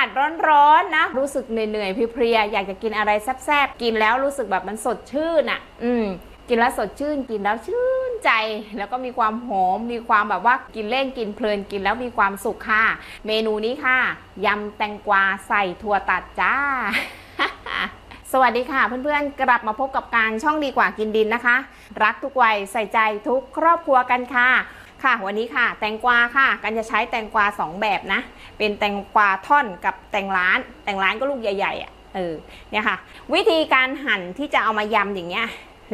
าศร้อนๆนะ รู้สึกเหนื่อยๆเพลียๆอยากจะกินอะไรแซ่บๆ กินแล้วรู้สึกแบบมันสดชื่นอะ อืมกินแล้วสดชื่นกินแล้วชื่นใจ แล้วก็มีความหอมมีความแบบว่ากินเล่นกินเพลินกินแล้วมีความสุขค่ะ เมนูนี้ค่ะยำแตงกวาใส่ถั่วตัดจ้าสวัสดีค่ะเพื่อนๆ กลับมาพบกับการช่องดีกว่ากินดินนะคะ รักทุกวัยใส่ใจทุกครอบครัวกันค่ะ ค่ะ วันนี้ค่ะ แตงกวาค่ะ กันจะใช้แตงกวาสองแบบนะ เป็นแตงกวาท่อนกับแตงร้าน แตงร้านก็ลูกใหญ่ๆอะเออเนี่ยค่ะ วิธีการหั่นที่จะเอามายำอย่างเงี้ย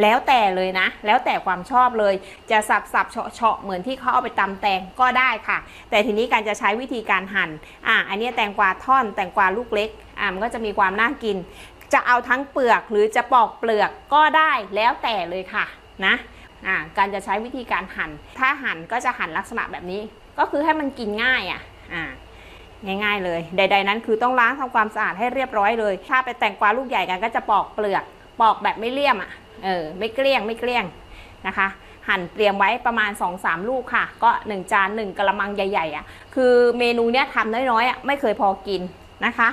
แล้วแต่เลยนะ แล้วแต่ความชอบเลยจะสับสับเฉาะเฉาะเหมือนที่เขาเอาไปตำแตงก็ได้ค่ะ แต่ทีนี้การจะใช้วิธีการหั่นอะอันนี้แตงกวาท่อน แตงกวาลูกเล็กอะมันก็จะมีความน่ากิน จะเอาทั้งเปลือกหรือจะปอกเปลือกก็ได้แล้วแต่เลยค่ะนะ อ่าการจะใช้วิธีการหั่น ถ้าหั่นก็จะหั่นลักษณะแบบนี้ ก็คือให้มันกินง่ายอะอ่าง่ายๆเลย ใด ๆ นั้นคือต้องล้างทำความสะอาดให้เรียบร้อยเลย ถ้าไปแต่งกวาลูกใหญ่กันก็จะปอกเปลือก ปอกแบบไม่เลี่ยมอะ เออ ไม่เกลี้ยงไม่เกลี้ยงนะคะ หั่นเตรียมไว้ประมาณ 2-3 ลูกค่ะ ก็ 1 จาน 1กระมังใหญ่ๆอะ คือเมนูเนี้ยทำน้อยๆอะไม่เคยพอกินนะคะ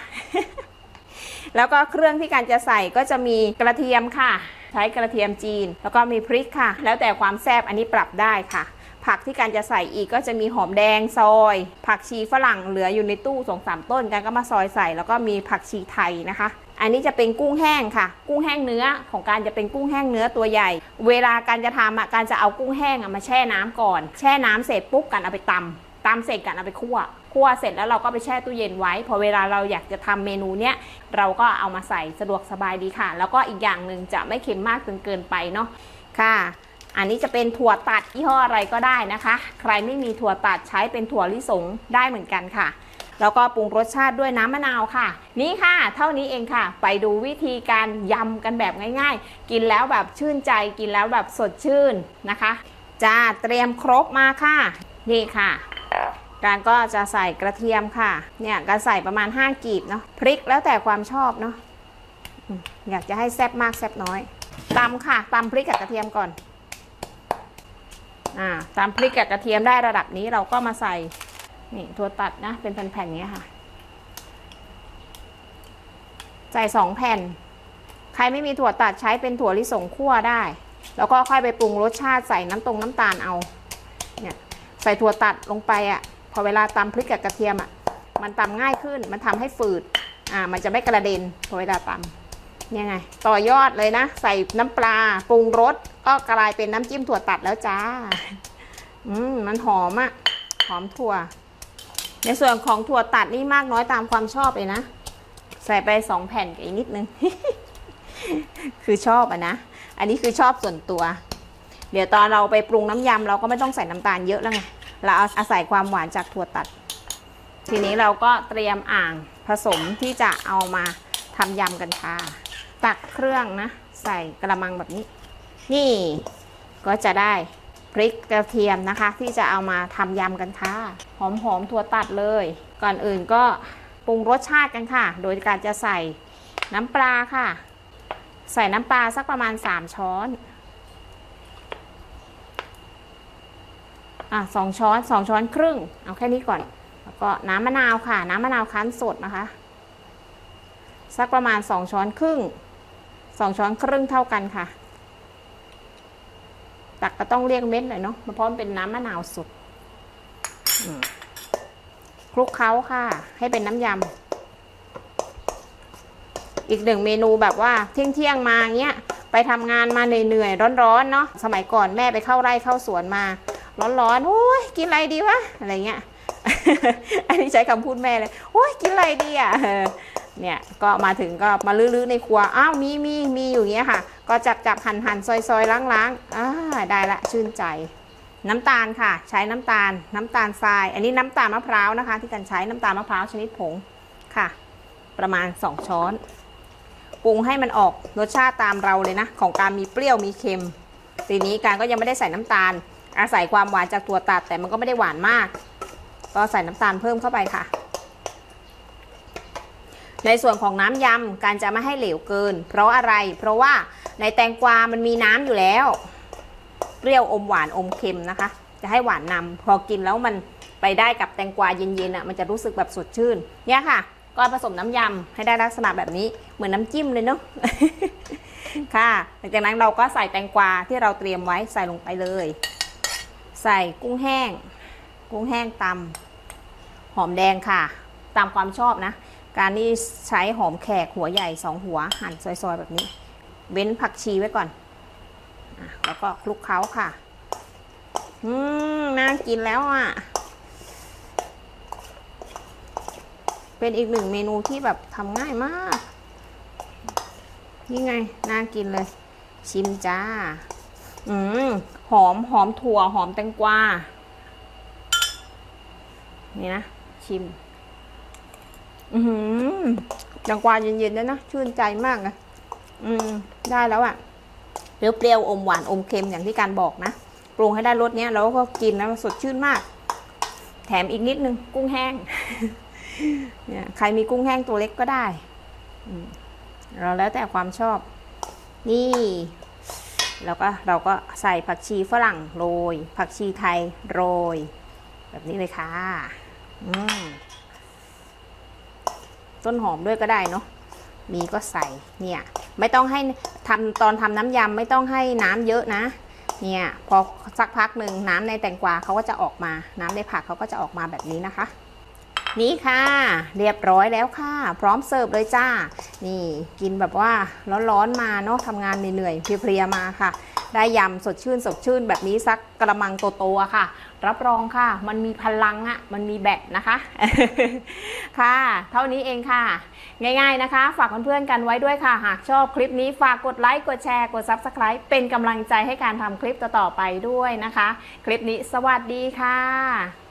แล้วก็เครื่องที่การจะใส่ก็จะมีกระเทียมค่ะ ใช้กระเทียมจีน แล้วก็มีพริกค่ะ แล้วแต่ความแซ่บอันนี้ปรับได้ค่ะผักที่การจะใส่อีกก็จะมีหอมแดงซอย ผักชีฝรั่งเหลืออยู่ในตู้สองสามต้นกันก็มาซอยใส่ แล้วก็มีผักชีไทยนะคะ อันนี้จะเป็นกุ้งแห้งค่ะ กุ้งแห้งเนื้อของการจะเป็นกุ้งแห้งเนื้อตัวใหญ่ เวลาการจะทำอะการจะเอากุ้งแห้งอะมาแช่น้ำก่อน แช่น้ำเสร็จปุ๊บกันเอาไปตำตำเสร็จกันเอาไปคั่ว คั่วเสร็จแล้วเราก็ไปแช่ตู้เย็นไว้ พอเวลาเราอยากจะทำเมนูเนี้ยเราก็เอามาใส่สะดวกสบายดีค่ะ แล้วก็อีกอย่างหนึ่งจะไม่เค็มมากจนเกินไปเนาะค่ะอันนี้จะเป็นถั่วตัดยี่ห้ออะไรก็ได้นะคะ ใครไม่มีถั่วตัดใช้เป็นถั่วลิสงได้เหมือนกันค่ะ แล้วก็ปรุงรสชาติด้วยน้ำมะนาวค่ะ นี่ค่ะ เท่านี้เองค่ะ ไปดูวิธีการยำกันแบบง่าย ๆ กินแล้วแบบชื่นใจกินแล้วแบบสดชื่นนะคะจ้าเตรียมครบมาค่ะ นี่ค่ะ การก็จะใส่กระเทียมค่ะ เนี่ยการใส่ประมาณ 5 กีบเนาะพริกแล้วแต่ความชอบเนาะอยากจะให้แซ่บมากแซ่บน้อยตำค่ะตำพริกกับกระเทียมก่อนอ่าตำพริกกับกระเทียมได้ระดับนี้เราก็มาใส่นี่ถั่วตัดนะเป็นแผ่นๆเงี้ยค่ะ ใส่สองแผ่น ใครไม่มีถั่วตัดใช้เป็นถั่วลิสงคั่วได้ แล้วก็ค่อยไปปรุงรสชาติใส่น้ำตรงน้ำตาลเอาเนี่ยใส่ถั่วตัดลงไปอะ่ะ พอเวลาตำพริกกับกระเทียมอะมันตำง่ายขึ้น มันทำให้ฝืด อ่า มันจะไม่กระเด็นพอเวลาตำเนี่ยไง ต่อยอดเลยนะ ใส่น้ำปลาปรุงรสก็กลายเป็นน้ำจิ้มถั่วตัดแล้วจ้า อืม มันหอมอะ่ะ หอมถั่ว ในส่วนของถั่วตัดนี่มากน้อยตามความชอบเลยนะ ใส่ไปสองแผ่นกับอีกนิดนึง คือชอบอะนะ อันนี้คือชอบส่วนตัว เดี๋ยวตอนเราไปปรุงน้ำยำเราก็ไม่ต้องใส่น้ำตาลเยอะแล้วไง เราเอาอาศัยความหวานจากถั่วตัด ทีนี้เราก็เตรียมอ่างผสมที่จะเอามาทำยำกันค่ะ ตักเครื่องนะ ใส่กระมังแบบนี้ นี่ก็จะได้พริกกระเทียมนะคะ ที่จะเอามาทำยำกันค่ะ หอมๆถั่วตัดเลย ก่อนอื่นก็ปรุงรสชาติกันค่ะ โดยการจะใส่น้ำปลาค่ะ ใส่น้ำปลาสักประมาณ 3 ช้อน อะสองช้อนสองช้อนครึ่ง เอาแค่นี้ก่อน แล้วก็น้ำมะนาวค่ะ น้ำมะนาวคั้นสดนะคะ สักประมาณสองช้อนครึ่งสองช้อนครึ่งเท่ากันค่ะ ตักก็ต้องเรียกเม็ดหน่อยเนาะเพราะมันเป็นน้ำมะนาวสดคลุกเคล้าค่ะ ให้เป็นน้ำยำ อีกหนึ่งเมนูแบบว่าเที่ยงเที่ยงมาเงี้ย ไปทำงานมาเหนื่อยๆร้อนๆเนาะ สมัยก่อนแม่ไปเข้าไร่เข้าสวนมา ร้อนๆโอ้ยกินอะไรดีวะอะไรเงี้ยอันนี้ใช้คำพูดแม่เลยโอ้ยกินอะไรดีอะเนี่ยก็มาถึงก็มาลื้อๆในครัวอ้าวมีมีมีอยู่เงี้ยค่ะ ก็จับจับหั่นหั่นซอยซอยล้างล้างอ่าได้ละชื่นใจน้ำตาลค่ะ ใช้น้ำตาล น้ำตาลทราย อันนี้น้ำตาลมะพร้าวนะคะ ที่กันใช้น้ำตาลมะพร้าวชนิดผงค่ะ ประมาณ 2 ช้อนปรุงให้มันออกรสชาติตามเราเลยนะ ของการมีเปรี้ยวมีเค็ม ทีนี้การก็ยังไม่ได้ใส่น้ำตาล อาศัยความหวานจากตัวตัด แต่มันก็ไม่ได้หวานมาก ก็ใส่น้ำตาลเพิ่มเข้าไปค่ะ ในส่วนของน้ำยำการจะไม่ให้เหลวเกิน เพราะอะไร เพราะว่าในแตงกวามันมีน้ำอยู่แล้ว เปรี้ยวอมหวานอมเค็มนะคะ จะให้หวานนำพอกินแล้วมันไปได้กับแตงกวาเย็นๆอะมันจะรู้สึกแบบสดชื่น เนี่ยค่ะ ก็ผสมน้ำยำให้ได้ลักษณะแบบนี้เหมือนน้ำจิ้มเลยเนาะค่ะหลังจากนั้นเราก็ใส่แตงกวาที่เราเตรียมไว้ใส่ลงไปเลย ใส่กุ้งแห้ง กุ้งแห้งตำหอมแดงค่ะ ตามความชอบนะ การนี่ใช้หอมแขกหัวใหญ่สองหัวหั่นซอยๆแบบนี้ เว้นผักชีไว้ก่อนอแล้วก็คลุกเคล้าค่ะ อืมน่ากินแล้วอะ เป็นอีกหนึ่งเมนูที่แบบทำง่ายมาก นี่ไง น่ากินเลย ชิมจ้า อืมหอมหอมถั่วหอมแตงกวา นี่นะ ชิม อือหือแตงกวาเย็นๆด้วยนะ ชื่นใจมากนะอืม ได้แล้วอะ่ะเปรี้ยวๆอมหวานอมเค็มอย่างที่การบอกนะ ปรุงให้ได้รสเนี้ยแล้วก็กินแล้วสดชื่นมาก แถมอีกนิดนึง กุ้งแห้ง เนี่ยใครมีกุ้งแห้งตัวเล็กก็ได้เราแล้วแต่ความชอบ นี่ แล้วก็เราก็ใส่ผักชีฝรั่งโรย ผักชีไทยโรย แบบนี้เลยค่ะต้นหอมด้วยก็ได้เนาะมีก็ใส่เนี่ย ไม่ต้องให้ทำตอนทำน้ำยำไม่ต้องให้น้ำเยอะนะ เนี่ย พอสักพักหนึ่งน้ำในแตงกวาเขาก็จะออกมา น้ำในผักเขาก็จะออกมาแบบนี้นะคะ นี่ค่ะ เรียบร้อยแล้วค่ะ พร้อมเสิร์ฟเลยจ้า นี่กินแบบว่าร้อนๆมาเนาะทำงานเหนื่อยๆเพลียๆมาค่ะ ได้ยำสดชื่นสดชื่นแบบนี้สักกระมังโตๆค่ะ รับรองค่ะ มันมีพลังอะมันมีแบตนะคะ ค่ะ เท่านี้เองค่ะ ง่ายๆนะคะ ฝากเพื่อนๆกันไว้ด้วยค่ะ หากชอบคลิปนี้ฝากกดไลค์กดแชร์กด Subscribe เป็นกำลังใจให้การทำคลิปต่อๆไปด้วยนะคะ คลิปนี้สวัสดีค่ะ